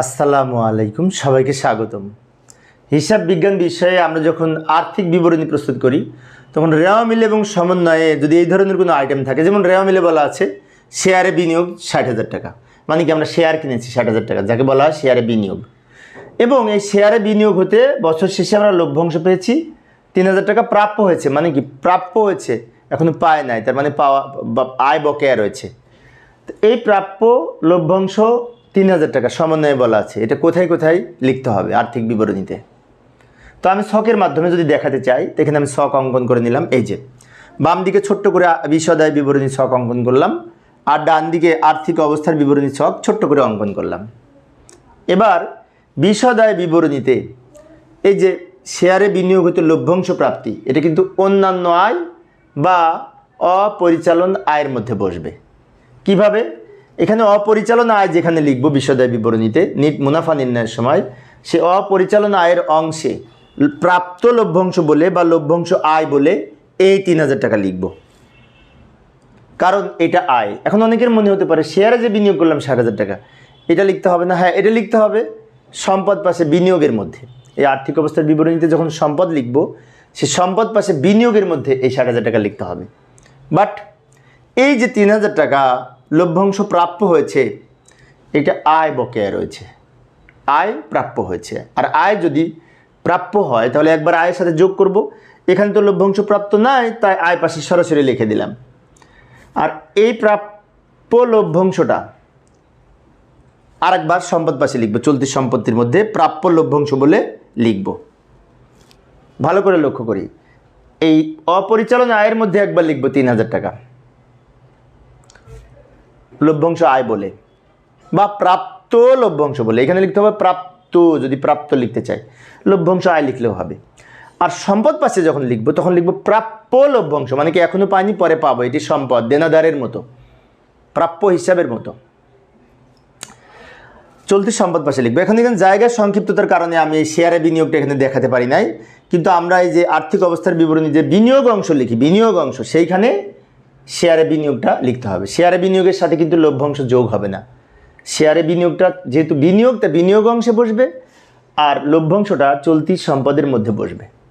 আসসালামু আলাইকুম, সবাইকে স্বাগতম। হিসাব বিজ্ঞান বিষয়ে আমরা যখন আর্থিক বিবরণী প্রস্তুত করি, তখন রেওয়া মিল এবং সমন্বয়ে যদি এই ধরনের কোনো আইটেম থাকে, যেমন রেওয়া মিলে বলা আছে শেয়ারে বিনিয়োগ ষাট হাজার টাকা। মানে কি আমরা শেয়ার কিনেছি ষাট হাজার টাকা, যাকে বলা হয় শেয়ারে বিনিয়োগ। এবং এই শেয়ারে বিনিয়োগ হতে বছর শেষে আমরা লভ্যাংশ পেয়েছি, তিন হাজার টাকা প্রাপ্য হয়েছে। মানে কি প্রাপ্য হয়েছে, এখনও পায় নাই, তার মানে পাওয়া আয় বকেয়া রয়েছে। এই প্রাপ্য লভ্যাংশ তিন হাজার টাকা, সমন্বয়ে বলা আছে। এটা কোথায় কোথায় লিখতে হবে আর্থিক বিবরণীতে? তো আমি শখের মাধ্যমে যদি দেখাতে চাই এখানে আমি শখ অঙ্কন করে নিলাম। এই যে, বাম দিকে ছোট্ট করে বিশদায় বিবরণী শখ অঙ্কন করলাম, আর ডান দিকে আর্থিক অবস্থার বিবরণী শখ ছোট্ট করে অঙ্কন করলাম। এবার বিশদায় বিবরণীতে, এই যে শেয়ারে বিনিয়োগিত লভ্যাংশ প্রাপ্তি, এটা কিন্তু অন্যান্য আয় বা অপরিচালন আয়ের মধ্যে বসবে। কীভাবে? এখানে অপরিচালনা আয় যেখানে লিখব বিশদায় বিবরণীতে নিট মুনাফা নির্ণয়ের সময়, সে অপরিচালনা আয়ের অংশে প্রাপ্ত লভ্যাংশ বলে বা লভ্যাংশ আয় বলে এই তিন হাজার টাকা লিখব। কারণ এটা আয়। এখন অনেকের মনে হতে পারে শেয়ারে যে বিনিয়োগ করলাম ষাট হাজার টাকা, এটা লিখতে হবে না? হ্যাঁ এটা লিখতে হবে সম্পদ পাশে বিনিয়োগের মধ্যে। এই আর্থিক অবস্থার বিবরণীতে যখন সম্পদ লিখব, সে সম্পদ পাশে বিনিয়োগের মধ্যে এই ষাট হাজার টাকা লিখতে হবে। বাট এই যে তিন হাজার টাকা লভ্যাংশ প্রাপ্য হয়েছে, এটা আয় বকেয়া রয়েছে। আয় প্রাপ্য হয়েছে। আর আয় যদি প্রাপ্য হয়, তাহলে একবার আয়ের সাথে যোগ করব। এখানে তো লভ্যাংশ প্রাপ্ত নাই, তাই আয় পাশে সরাসরি লিখে দিলাম। আর এই প্রাপ্য লভ্যাংশটা আরেকবার সম্পদ পাশে লিখব, চলতি সম্পত্তির মধ্যে প্রাপ্য লভ্যাংশ বলে লিখব। ভালো করে লক্ষ্য করি, এই অপরিচালন আয়ের মধ্যে একবার লিখব তিন হাজার টাকা। লভ্যাংশ আয় বলে বা প্রাপ্ত লভ্যাংশ বলে। এখানে লিখতে হবে প্রাপ্ত, যদি প্রাপ্ত লিখতে চাই। লভ্যাংশ আয় লিখলেও হবে। আর সম্পদ পাশে যখন লিখব, তখন লিখব প্রাপ্য লভ্যাংশ মানে কি এখনও পাইনি, পরে পাবো। এটি সম্পদ, দেনাদারের মতো, প্রাপ্য হিসাবের মতো। চলতি সম্পদ পাশে লিখব। এখন এখানে জায়গার সংক্ষিপ্ততার কারণে আমি এই শেয়ারে বিনিয়োগটা এখানে দেখাতে পারি নাই। কিন্তু আমরা এই যে আর্থিক অবস্থার বিবরণী যে বিনিয়োগ অংশ লিখি, বিনিয়োগ অংশ, সেইখানে শেয়ারে বিনিয়োগটা লিখতে হবে। শেয়ারে বিনিয়োগের সাথে কিন্তু লভ্যাংশ যোগ হবে না। শেয়ারে বিনিয়োগটা যেহেতু বিনিয়োগ, তা বিনিয়োগ অংশে বসবে আর লভ্যাংশটা চলতি সম্পদের মধ্যে বসবে।